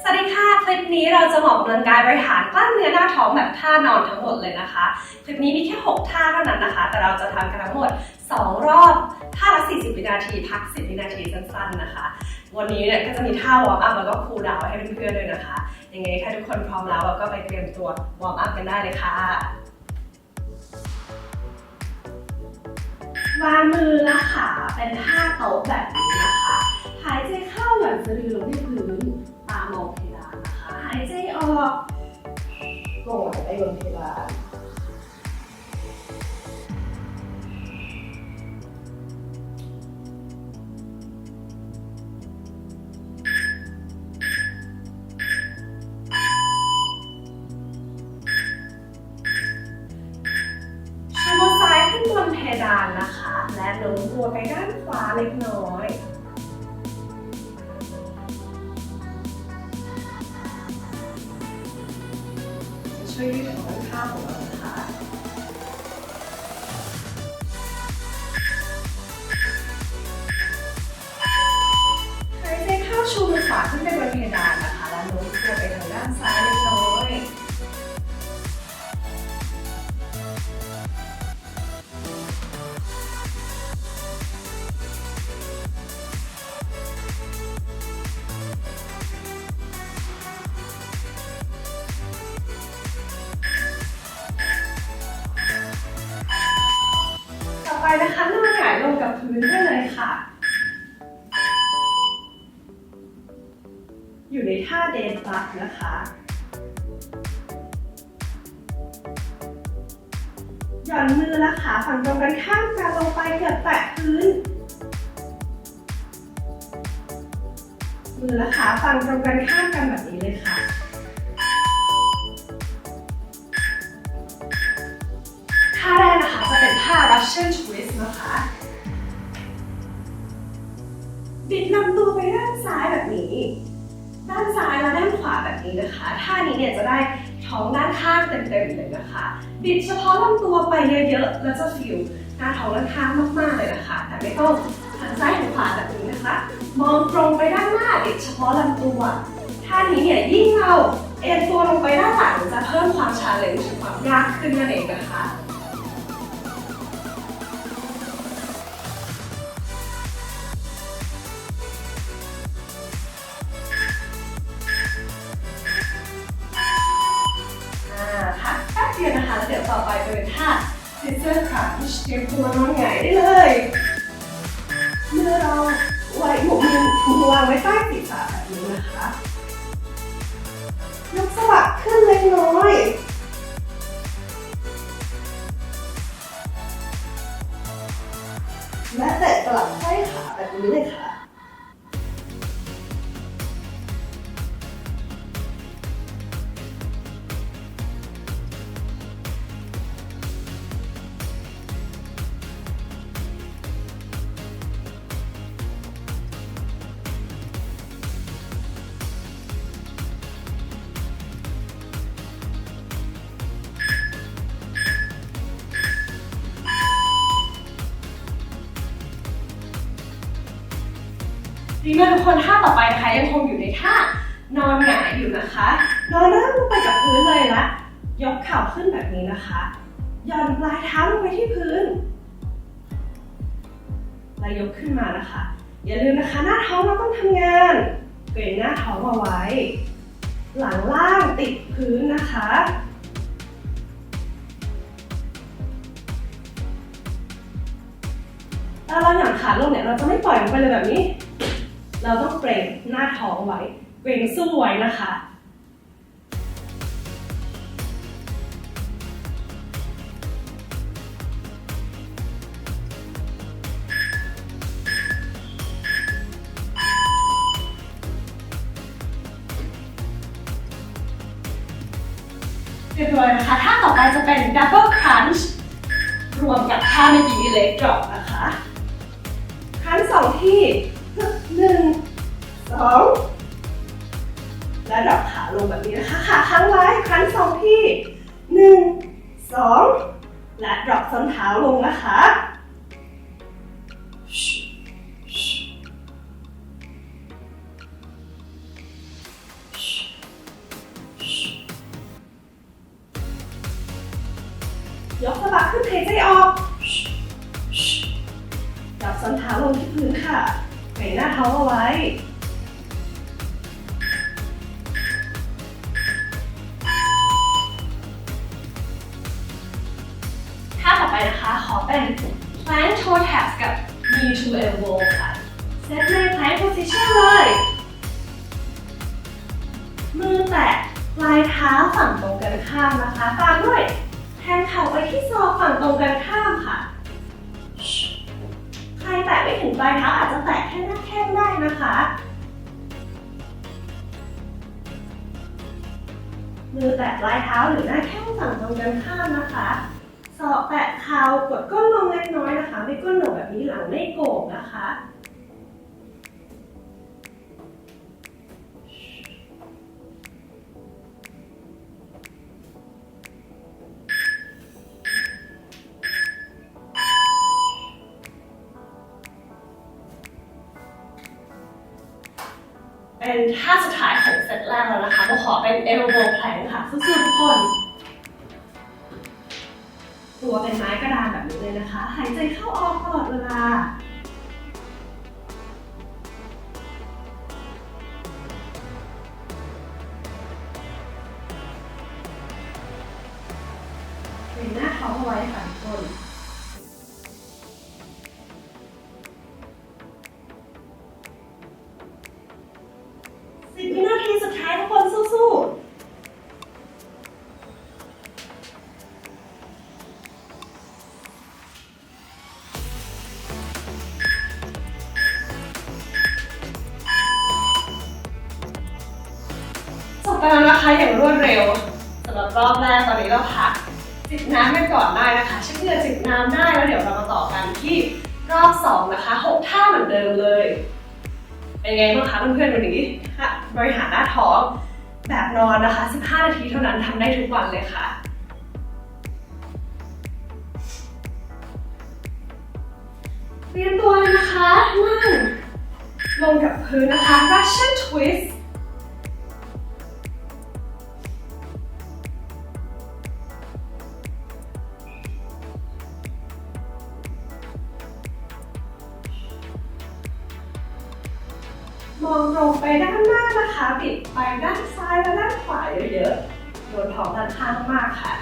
สวัสดีค่ะ คลิปนี้เราจะมาออกกำลังกายบริหารกล้ามเนื้อหน้าท้องแบบท่านอนทั้งหมดเลยนะคะ คลิปนี้มีแค่ 6 ท่าเท่านั้นนะคะ แต่เราจะทำกันทั้งหมด 2 รอบท่าละ 40 วินาที พัก 10 วินาทีสั้นๆนะคะ วันนี้เนี่ยก็จะมีท่าวอร์มอัพแล้วก็คูลดาวให้เพื่อนๆด้วยนะคะ ยังไงถ้าทุกคนพร้อมแล้วเราก็ไปเตรียมตัววอร์มอัพกันได้เลยค่ะวางมือและขาเป็นท่าโต๊ะแบบนี้นะคะ หายใจเข้าหย่อนสะดือลงที่พื โก จะช่วยยืด ลงกับพื้นได้เลยค่ะ อยู่ในท่าเดนบักนะคะ หย่อนมือและขาฝั่งตรงกันข้ามกันลงไปเกือบแตะพื้น มือและขาฝั่งตรงกันข้ามกันแบบนี้เลยค่ะท่าแรกนะคะจะเป็นท่า Russian Twist นะคะ บิดลำตัวไปด้านซ้ายแบบนี้ ด้านซ้ายและด้านขวาแบบนี้นะคะ ท่านี้เนี่ยจะได้ท้องด้านข้างเต็มๆเลยนะคะ บิดเฉพาะลำตัวไปเยอะๆ แล้วจะฟิลหน้าท้องด้านข้างมากๆเลยนะคะ แต่ไม่ต้องหันซ้ายหันขวาแบบนี้นะคะ มองตรงไปด้านหน้าบิดเฉพาะลำตัว ท่านี้เนี่ยยิ่งเราเอ็นตัวลงไปด้านหลังจะเพิ่มความชาเลนจ์ความยากขึ้นนั่นเองนะคะ วางไว้ใต้ศีรษะแบบนี้นะคะยกสะบักขึ้นเล็กน้อยและแตะกลับไส้ขาแบบนี้เลยค่ะ ดีมาทุกคนท่าต่อไปนะคะยังคงอยู่ในท่านอนหงายอยู่นะคะ นอนนั่งลงไปกับพื้นเลยละยกเข่าขึ้นแบบนี้นะคะหย่อนปลายเท้าลงไปที่พื้นแล้วยกขึ้นมานะคะ อย่าลืมนะคะ หน้าท้องเราต้องทำงานเกรงหน้าท้องเอาไว้ หลังล่างติดพื้นนะคะถ้าเราหย่อนขาลงเนี่ยเราจะไม่ปล่อยลงไปเลยแบบนี้ เราต้องเกรงหน้าท้องไว้เกรงสู้ไว้นะคะเรียบร้อยนะคะท่าต่อไปจะเป็น double crunch รวมกับท่าเมื่อกี้ leg drop นะคะครั้งสองที่ หนึ่งสองระดับขาลงแบบนี้นะคะขาค้างไว้ครั้งสองที่หนึ่งสองและดรอปส้นเท้าลงนะคะยกสะบักขึ้นหาใจออก จับส้นเท้าลงที่พื้นค่ะ เกรงหน้าท้องเอาไว้ท่าต่อไปนะคะ ขอเป็น plank toe taps กับ knee to elbow ค่ะ เซตใน plank position เลย มือแตะปลายเท้าฝั่งตรงกันข้ามนะคะ ตามด้วยแทงเข่าไปที่ศอกฝั่งตรงกันข้ามค่ะ แตะไม่ถึงปลายเท้าอาจจะแตะแค่หน้าแข้งได้นะคะ มือแตะปลายเท้าหรือหน้าแข้งฝั่งตรงกันข้ามนะคะสอกแตะเข่ากดก้นลงเล็กน้อยนะคะ ไม่ก้นหนกแบบนี้หลังไม่โก่งนะคะายของเซตแรกแล้วนะคะก็ขอเป็น elbow plank ค่ะสู้ๆทุกคน ตัวเป็นไม้กระดานแบบนี้เลยนะคะ หายใจเข้าออกตลอดเวลาเห็นหน้าท้องเอาไว้ค่ะทุกคน แล้วนะคะอย่างรวดเร็วสำหรับรอบแรกตอนนี้เราพักจิบน้ำกันก่อนได้นะคะเช็คเหงื่อจิบน้ำได้แล้วเดี๋ยวเรามาต่อกันที่รอบสองนะคะหกท่าเหมือนเดิมเลย เป็นไงบ้างคะเพื่อนๆวันนี้ค่ะบริหารหน้าท้องแบบนอนนะคะ 15 นาทีเท่านั้นทำได้ทุกวันเลยค่ะเตรียมตัวเลยนะคะนั่งลงกับพื้นนะคะ Russian twist มองตรงไปด้านหน้านะคะ บิดไปด้านซ้ายและด้านขวาเยอะๆโดนท้องด้านข้างมากค่ะ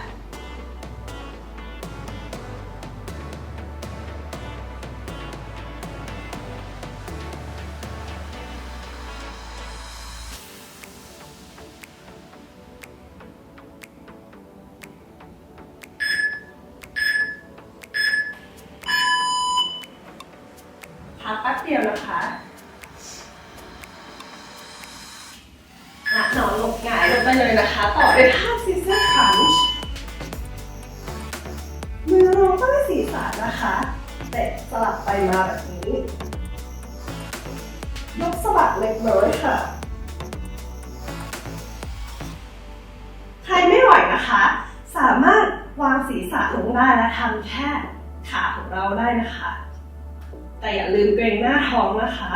ยกสะบักเล็กน้อยค่ะ ใครไม่ไหวนะคะ สามารถวางศีรษะลงได้และทำแค่ขาของเราได้นะคะ แต่อย่าลืมเกรงหน้าท้องนะคะ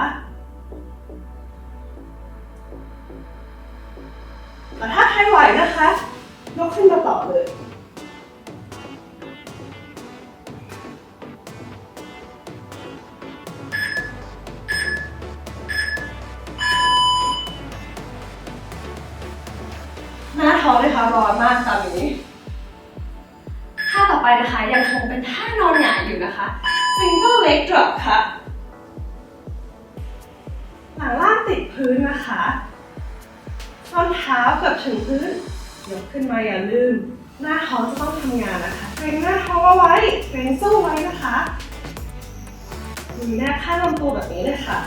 แต่ถ้าใครไหวนะคะ ยกขึ้นมาต่อเลย ท้องเลยค่ะร้อนมากตอนนี้ท่าต่อไปนะคะยังคงเป็นท่านอนหงายอยู่นะคะ single leg drop ค่ะ หลังล่างติดพื้นนะคะส้นเท้าเกือบถึงพื้นยกขึ้นมาอย่าลืม หน้าท้องจะต้องทำงานนะคะเกรงหน้าท้องเอาไว้เกรงสู้ไว้นะคะมีแนบข้างลำตัวแบบนี้เลยค่ะ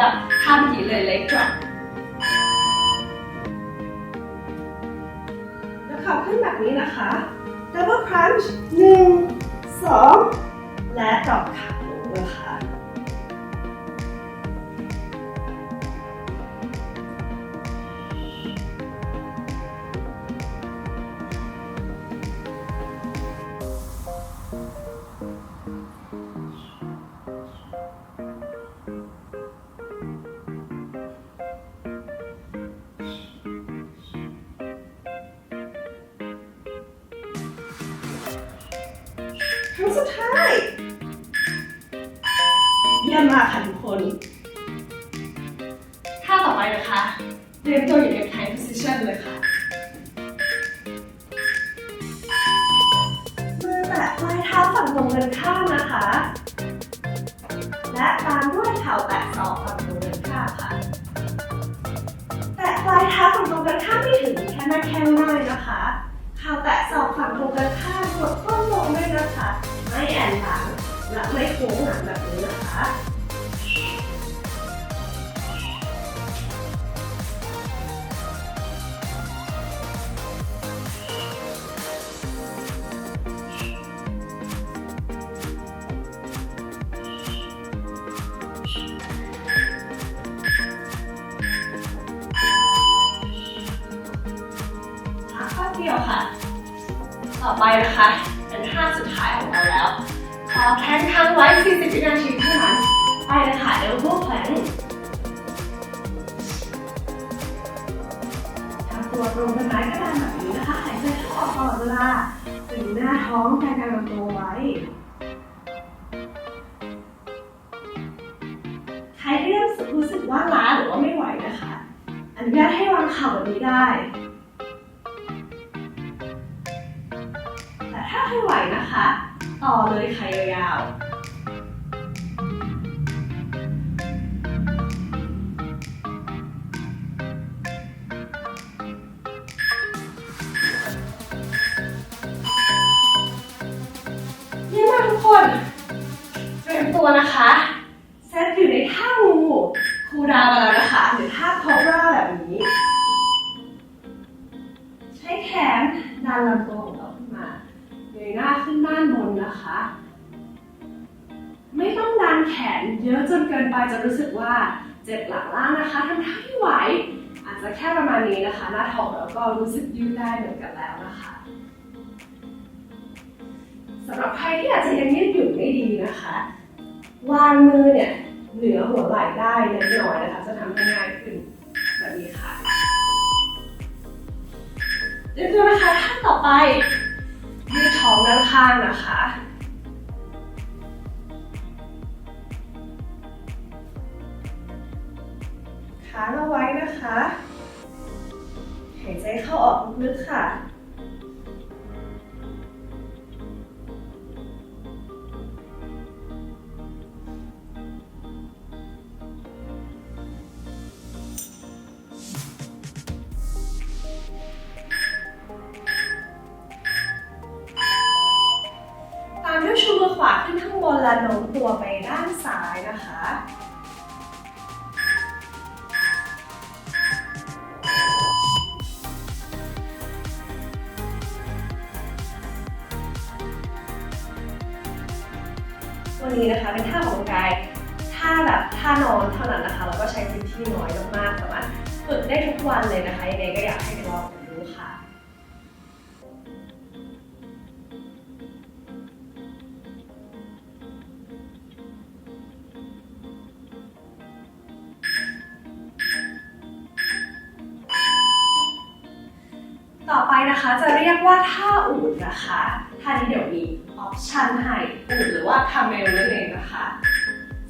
crunch ผสมกับท่ามผีเลย leg drop แล้วข่าขึ้นแบบนี้นะคะ double crunch หนึ่งสองและตอบขาลงนะคะ ครั้งสุดท้าย เยี่ยมมากค่ะทุกคน ท่าต่อไปนะคะเตรียมตัวอยู่ใน plank position เลยค่ะ มือแตะปลายเท้าฝั่งตรงกันข้ามนะคะ และตามด้วยเข่าแตะศอกฝั่งตรงกันข้ามค่ะ แตะปลายเท้าฝั่งตรงกันข้ามไม่ถึงแค่หน้าแข้งได้นะคะเข่า แตะสองฝั่งตรงกันข้ามกดก้นลงด้วยนะคะ ไม่แอนหลังและไม่โค้งหลังแบบนี้นะคะ ต่อไปนะคะ เป็นท่าสุดท้ายของเราแล้วขอแขนค้างไว้ 40 วินาทีเท่านั้น ไปเลยค่ะเดี๋ยวพวกแขนทำตัวตรงกันไม้กระดานแบบนี้นะคะ หายใจเข้าออกตลอดเวลาดึงหน้าท้องกางกางลำตัวไว้ใครที่รู้สึกรู้สึกว่าล้าหรือว่าไม่ไหวนะคะ อนุญาตให้วางเข่าแบบนี้ได้ ถ้าไม่ไหวนะคะ ต่อเลยค่ะยาวๆเยี่ยมมากทุกคนเตรียมตัวนะคะ เซตอยู่ในท่างูคูดาว นะคะทำท่าที่ไหว อาจจะแค่ประมาณนี้นะคะ หน้าท้องแล้วก็รู้สึกยืดได้เหมือนกันแล้วนะคะสำหรับใครที่อาจจะยังยืดหยุ่นไม่ดีนะคะ วางมือเนี่ยเหนือหัวไหล่ได้เล็กน้อยนะคะ จะทำให้ง่ายขึ้นแบบนี้ค่ะเดี๋ยวนะคะท่านต่อไปยืดท้องด้านข้างนะคะ ค้างเอาไว้นะคะ หายใจเข้าออกลึกๆค่ะาแบบท่านอนเท่านั้นนะคะแล้วก็ใช้พื้นที่น้อยมากๆสามารถฝึกได้ทุกวันเลยนะคะยังไงก็อยากให้ไปลองดูค่ะต่อไปนะคะจะเรียกว่าท่าอูดนะคะท่านี้เดี๋ยวมีออปชันให้อูดหรือว่าคาเมลนั่นเองนะคะ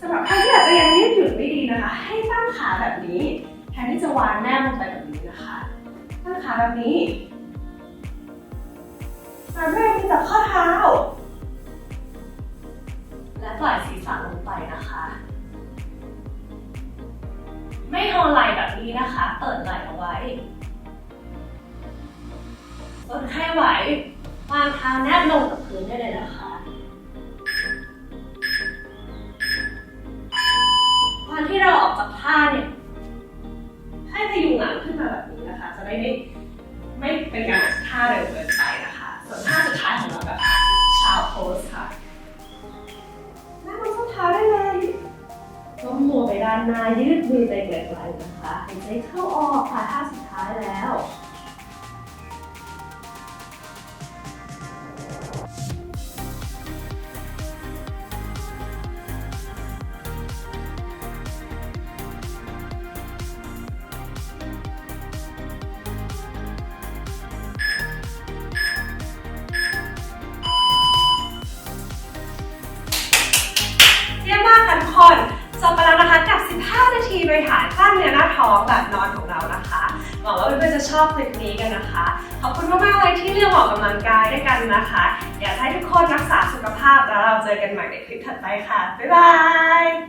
สำหรับใครที่อาจจะยังยืดหยุ่นไม่ดีนะคะ ให้ตั้งขาแบบนี้แทนที่จะวางแนบลงไปแบบนี้นะคะ ตั้งขาแบบนี้สามแรกที่จับข้อเท้า และปล่อยศีรษะลงไปนะคะ ไม่งอไหล่แบบนี้นะคะ เปิดไหล่เอาไว้คนไข้ไหววางเท้าแนบลงกับพื้นได้เลยนะคะ นะค นื้อหน้าท้องแบบนอนของเรานะคะหวังว่าเพื่อนๆจะชอบคลิปนี้กันนะคะ ขอบคุณมากๆเลยที่เลือกออกกำลังกายด้วยกันนะคะ อยากให้ทุกคนรักษาสุขภาพแล้วเราเจอกันใหม่ในคลิปถัดไปค่ะบ๊ายบาย